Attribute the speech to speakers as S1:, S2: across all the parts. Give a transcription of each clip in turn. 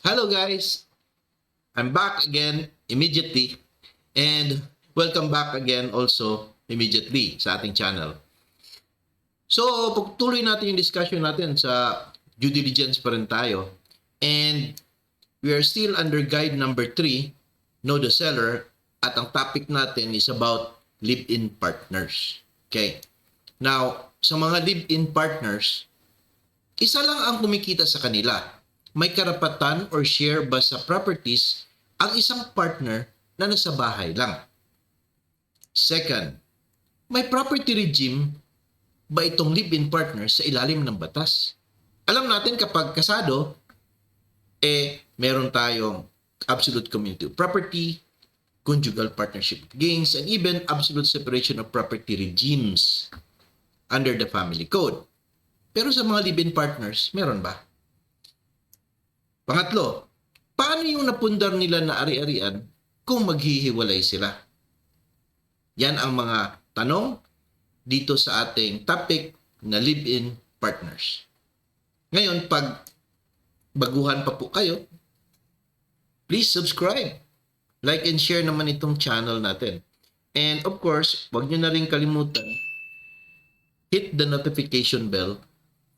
S1: Hello guys! I'm back again immediately and welcome back again also immediately sa ating channel. So, pagtuloy natin yung discussion natin sa due diligence pa rin tayo and we are still under guide number 3, know the seller at ang topic natin is about live-in partners. Okay. Now, sa mga live-in partners, isa lang ang kumikita sa kanila. May karapatan or share ba sa properties ang isang partner na nasa bahay lang? Second, may property regime ba itong live-in partner sa ilalim ng batas? Alam natin kapag kasado, eh, meron tayong absolute community of property, conjugal partnership gains, and even absolute separation of property regimes under the family code. Pero sa mga live-in partners, meron ba? Pangatlo, paano yung napundar nila na ari-arian kung maghihiwalay sila? Yan ang mga tanong dito sa ating topic na live-in partners. Ngayon, pag baguhan pa po kayo, please subscribe. Like and share naman itong channel natin. And of course, wag nyo na rin kalimutan, hit the notification bell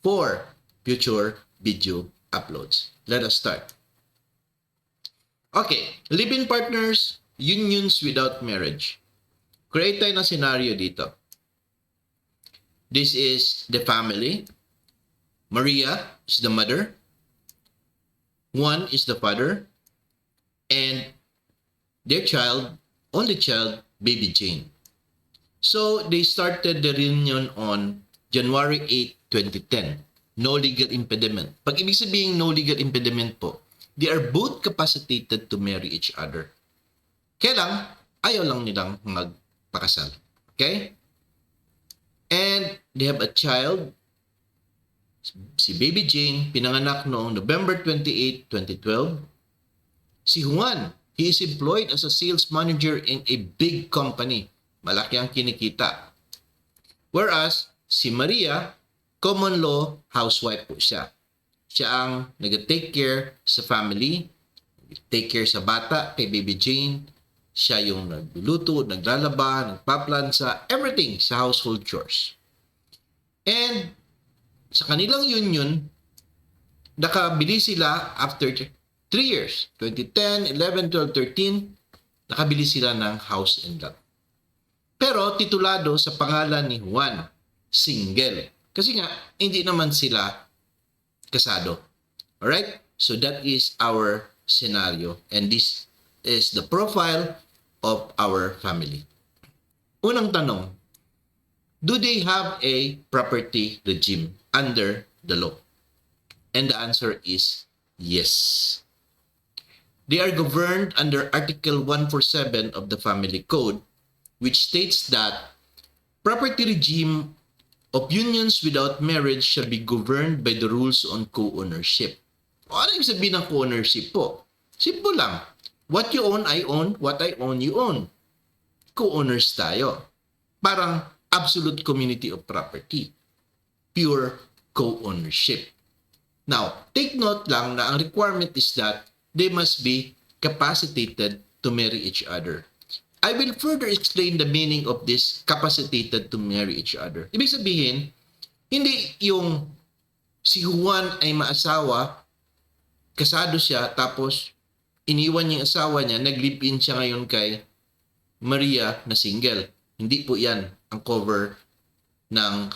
S1: for future video uploads. Let us start. Okay, live-in partners, unions without marriage. Create tayo scenario dito. This is the family. Maria is the mother. Juan is the father. And their child, only child, baby Jane. So they started the reunion on January 8, 2010. No legal impediment. Pag ibig sabihin no legal impediment po, they are both capacitated to marry each other. Kaya lang, ayaw lang nilang magpakasal. Okay? And they have a child, si baby Jane, pinanganak noong November 28, 2012. Si Juan, he is employed as a sales manager in a big company. Malaki ang kinikita. Whereas, si Maria, common law housewife po siya. Siya ang nag-take care sa family, take care sa bata, kay baby Jane. Siya yung nagluluto, naglalaba, nagpaplansa, everything sa household chores. And sa kanilang union, nakabili sila after 3 years, 2010, 11, 12, 13, nakabili sila ng house and lot. Pero titulado sa pangalan ni Juan, single. Kasi nga, hindi naman sila kasado. Alright? So that is our scenario. And this is the profile of our family. Unang tanong, do they have a property regime under the law? And the answer is yes. They are governed under Article 147 of the Family Code, which states that property regime of unions without marriage shall be governed by the rules on co-ownership. O ano yung sabihin ng co-ownership po? Simple lang. What you own, I own. What I own, you own. Co-owners tayo. Parang absolute community of property. Pure co-ownership. Now, take note lang na ang requirement is that they must be capacitated to marry each other. I will further explain the meaning of this capacitated to marry each other. Ibig sabihin, hindi yung si Juan ay maasawa, kasado siya, tapos iniwan niya yung asawa niya, nag-live-in siya ngayon kay Maria na single. Hindi po yan ang cover ng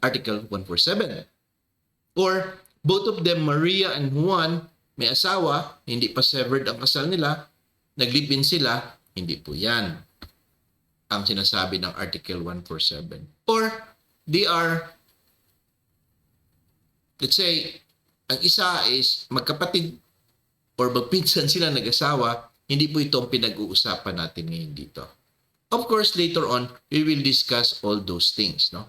S1: Article 147. Or, both of them, Maria and Juan, may asawa, hindi pa severed ang kasal nila, nag-live-in sila, hindi po yan ang sinasabi ng Article 147. Or, they are, let's say, ang isa is magkapatid or magpinsan sila nag-asawa, hindi po ito ang pinag-uusapan natin ngayon dito. Of course, later on, we will discuss all those things. No?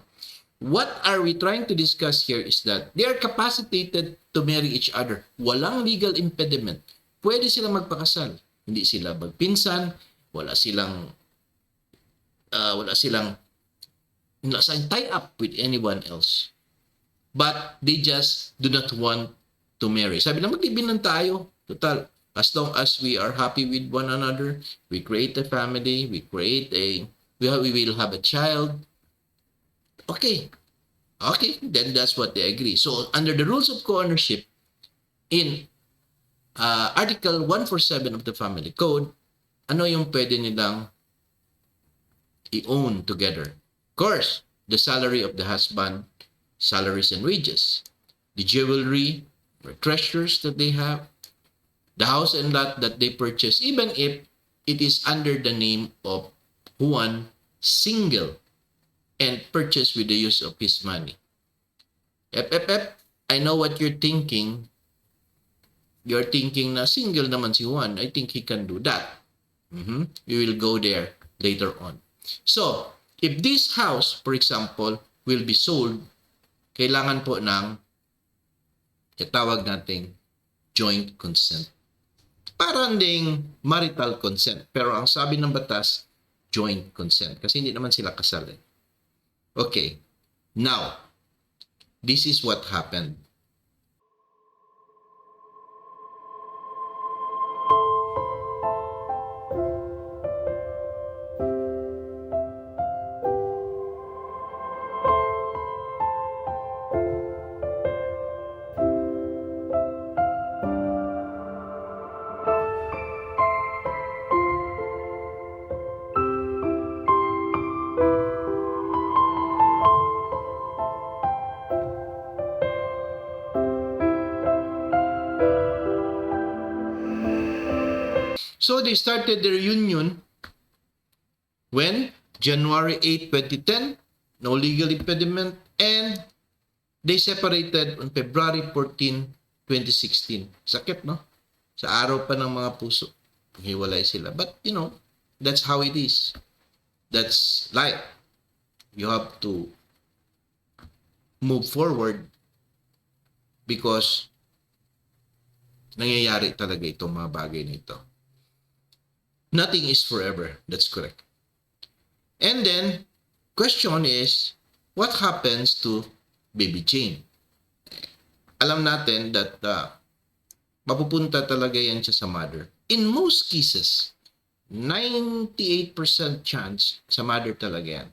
S1: What are we trying to discuss here is that they are capacitated to marry each other. Walang legal impediment. Pwede sila magpakasal. Hindi sila magpinsan, wala silang uh, wala silang wala silang tie up with anyone else. But they just do not want to marry. Sabi lang, maglibin lang tayo. Total, as long as we are happy with one another, we create a family, we create a, we, have, we will have a child. Okay. Okay, then that's what they agree. So, under the rules of co-ownership, in uh, Article 147 of the Family Code, ano yung pwede nilang i-own together? Of course, the salary of the husband, salaries and wages, the jewelry or treasures that they have, the house and lot that they purchase, even if it is under the name of Juan single and purchased with the use of his money. Ep, ep, ep, I know what you're thinking. You're thinking na single naman si Juan. I think he can do that. Mhm. We will go there later on. So, if this house, for example, will be sold, kailangan po ng itawag nating joint consent. Parang ding marital consent. Pero ang sabi ng batas, joint consent. Kasi hindi naman sila kasal eh. Okay. Now, this is what happened. So they started their union when January 8, 2010, no legal impediment, and they separated on February 14, 2016. Sakit, no? Sa araw pa ng mga puso, hiwalay sila. But, you know, that's how it is. That's life. You have to move forward because nangyayari talaga itong mga bagay na ito. Nothing is forever. That's correct. And then, question is, what happens to baby Jane? Alam natin that uh, mapupunta talaga yan siya sa mother. In most cases, 98% chance sa mother talaga yan.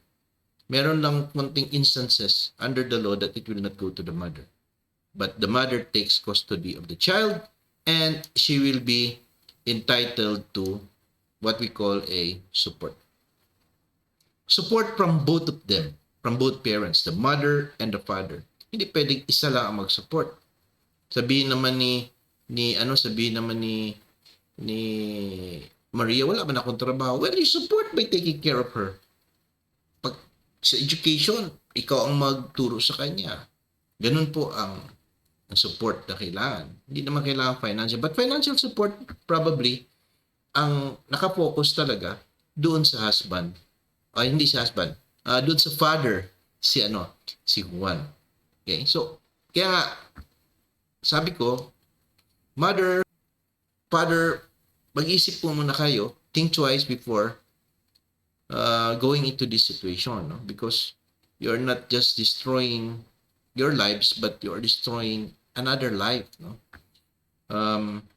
S1: Meron lang konting instances under the law that it will not go to the mother. But the mother takes custody of the child and she will be entitled to what we call a support. Support from both of them, from both parents, the mother and the father. Hindi pwedeng isa lang ang mag-support. Sabihin naman ni ni ano sabihin naman ni ni Maria, wala man akong trabaho. Well, you support by taking care of her. Pag sa education, ikaw ang magturo sa kanya. Ganun po ang, ang support na kailangan. Hindi naman kailangan financial. But financial support, probably, ang nakafocus talaga doon sa husband. Ay, hindi sa husband. ah doon sa father, si ano, si Juan. Okay? So, kaya nga, sabi ko, mother, father, mag-isip po muna kayo, think twice before uh, going into this situation. No? Because you're not just destroying your lives, but you're destroying another life. No? Um,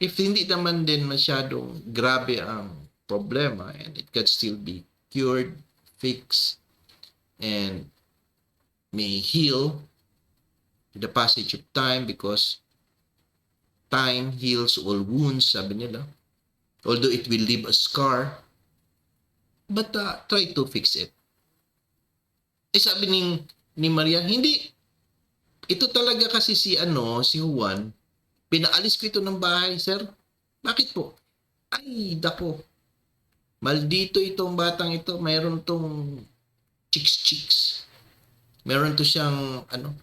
S1: if hindi naman din masyadong grabe ang problema and it can still be cured, fixed, and may heal the passage of time because time heals all wounds, sabi nila. Although it will leave a scar, but uh, try to fix it. Eh sabi ni, ni Maria, hindi. Ito talaga kasi si ano, si Juan, Pinaalis ko ito ng bahay, sir. Bakit po? Ay, dako. Maldito itong batang ito. Mayroon tong chicks-chicks. Meron to siyang, ano,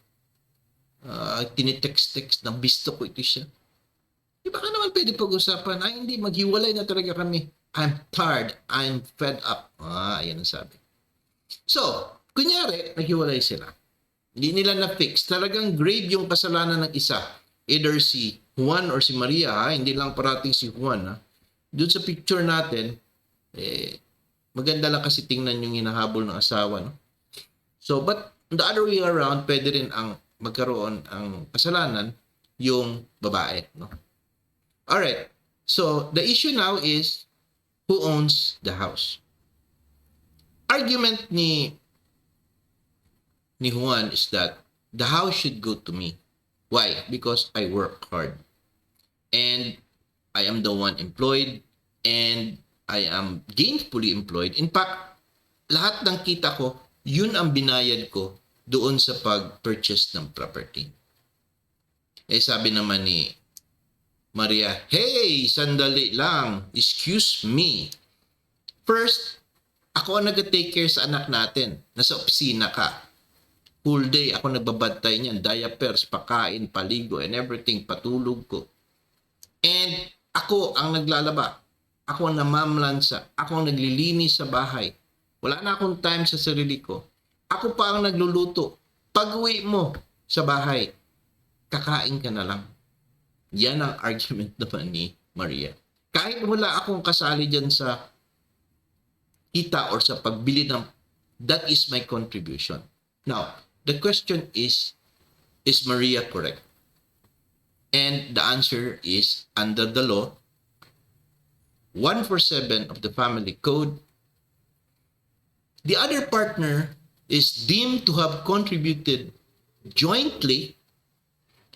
S1: uh, tinitext-text na bisto ko ito siya. Di ba ka naman pwede pag-usapan? Ay, hindi, maghiwalay na talaga kami. I'm tired. I'm fed up. Ah, ayan ang sabi. So, kunyari, naghiwalay sila. Hindi nila na-fix. Talagang grave yung kasalanan ng isa either si Juan or si Maria, ha? hindi lang parating si Juan. Ha? Doon sa picture natin, eh, maganda lang kasi tingnan yung hinahabol ng asawa. No? So, but the other way around, pwede rin ang magkaroon ang kasalanan yung babae. No? All right. So the issue now is who owns the house. Argument ni ni Juan is that the house should go to me. Why? Because I work hard. And I am the one employed and I am gainfully employed. In fact, lahat ng kita ko, yun ang binayad ko doon sa pag-purchase ng property. Eh sabi naman ni Maria, Hey, sandali lang. Excuse me. First, ako ang nag-take care sa anak natin. Nasa opisina ka. Full day, ako nagbabantay niyan. Diapers, pakain, paligo, and everything. Patulog ko. And ako ang naglalaba. Ako ang namamlansa. Ako ang naglilinis sa bahay. Wala na akong time sa sarili ko. Ako pa ang nagluluto. Pag uwi mo sa bahay, kakain ka na lang. Yan ang argument naman ni Maria. Kahit wala akong kasali dyan sa kita or sa pagbili ng that is my contribution. Now, the question is, is Maria correct? And the answer is, under the law, 147 of the family code, the other partner is deemed to have contributed jointly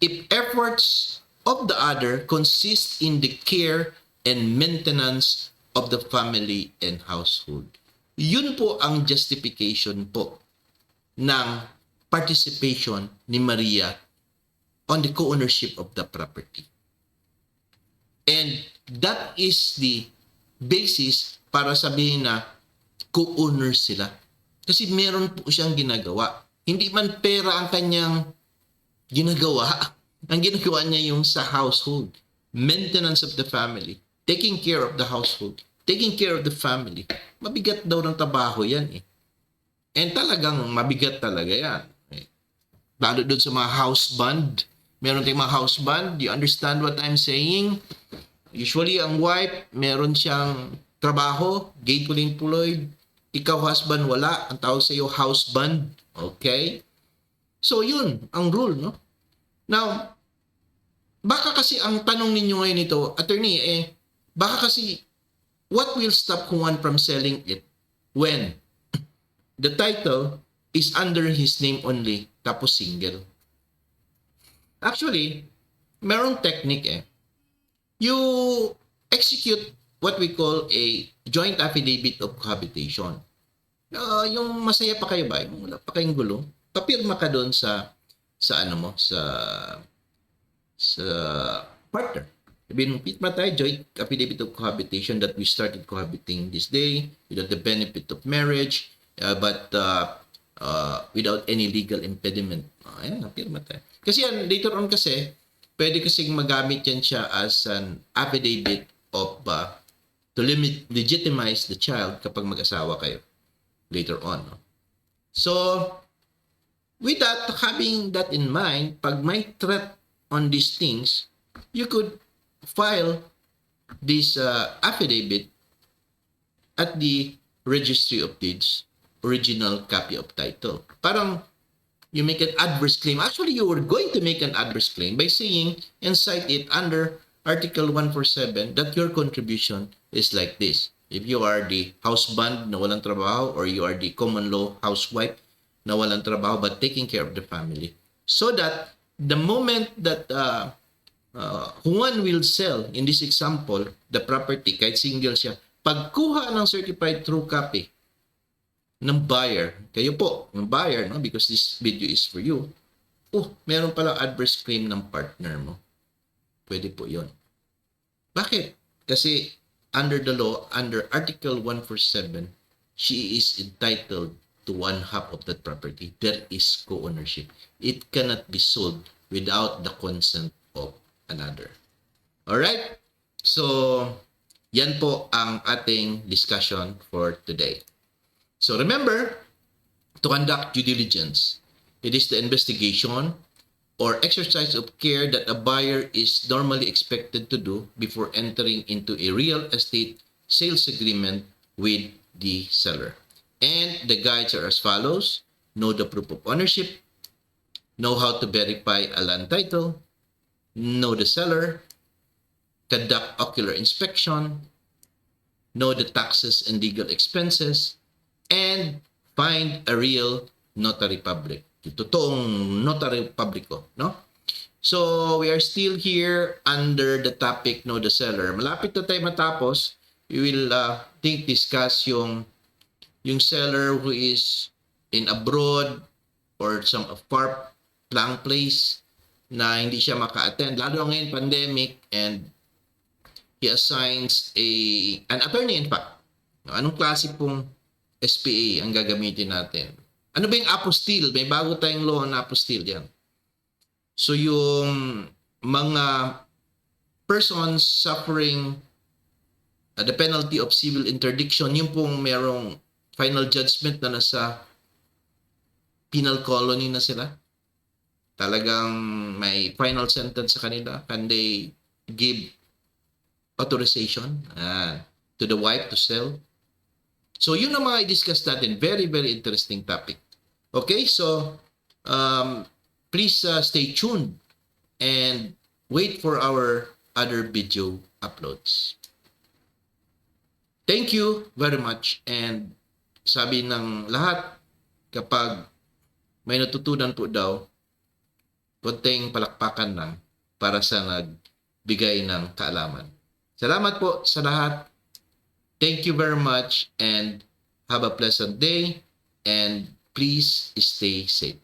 S1: if efforts of the other consist in the care and maintenance of the family and household. Yun po ang justification po ng participation ni Maria on the co-ownership of the property. And that is the basis para sabihin na co-owner sila. Kasi meron po siyang ginagawa. Hindi man pera ang kanyang ginagawa. Ang ginagawa niya yung sa household. Maintenance of the family. Taking care of the household. Taking care of the family. Mabigat daw ng trabaho yan eh. And talagang mabigat talaga yan. Lalo doon sa mga house band. Meron tayong mga house band. You understand what I'm saying? Usually, ang wife, meron siyang trabaho, gainfully employed. Ikaw, husband, wala. Ang tawag sa iyo, house band. Okay? So, yun, ang rule, no? Now, baka kasi ang tanong ninyo ngayon ito, attorney, eh, baka kasi, what will stop Juan from selling it when the title is under his name only, tapos single? Actually, merong technique eh. You execute what we call a joint affidavit of cohabitation. Uh, yung masaya pa kayo ba? Yung wala pa kayong gulo? Papirma ka doon sa sa ano mo, sa sa partner. Sabihin mo, pitma tayo, joint affidavit of cohabitation that we started cohabiting this day without the benefit of marriage, uh, but uh, uh, without any legal impediment. Uh, ayan, napirma tayo. Kasi yan, later on kasi, pwede kasing magamit yan siya as an affidavit of uh, to limit, legitimize the child kapag mag-asawa kayo later on. No? So, with that, having that in mind, pag may threat on these things, you could file this uh, affidavit at the Registry of Deeds, original copy of title. Parang you make an adverse claim. Actually, you were going to make an adverse claim by saying and cite it under Article 147 that your contribution is like this. If you are the houseband na walang trabaho or you are the common law housewife na walang trabaho but taking care of the family. So that the moment that uh, uh, Juan will sell, in this example, the property, kahit single siya, pagkuha ng certified true copy ng buyer, kayo po, ng buyer, no? because this video is for you, oh, meron palang adverse claim ng partner mo. Pwede po yon. Bakit? Kasi under the law, under Article 147, she is entitled to one half of that property. There is co-ownership. It cannot be sold without the consent of another. Alright? So, yan po ang ating discussion for today. So remember, to conduct due diligence, it is the investigation or exercise of care that a buyer is normally expected to do before entering into a real estate sales agreement with the seller. And the guides are as follows. Know the proof of ownership, know how to verify a land title, know the seller, conduct ocular inspection, know the taxes and legal expenses, and find a real notary public. Yung totoong notary publico, no? So, we are still here under the topic Know the Seller. Malapit na tayo matapos. We will, uh, think, discuss yung yung seller who is in abroad or some far flung place na hindi siya maka-attend. Lalo ngayon pandemic and he assigns a an attorney in fact. Anong klase pong SPA ang gagamitin natin? Ano ba yung apostille? May bago tayong law na apostille yan. So yung mga persons suffering uh, the penalty of civil interdiction, yung pong merong final judgment na nasa penal colony na sila. Talagang may final sentence sa kanila. Can they give authorization ah, to the wife to sell? So yun ang mga i-discuss natin. Very, very interesting topic. Okay, so um, please uh, stay tuned and wait for our other video uploads. Thank you very much and sabi ng lahat kapag may natutunan po daw konting palakpakan lang para sa nagbigay ng kaalaman. Salamat po sa lahat. Thank you very much and have a pleasant day and please stay safe.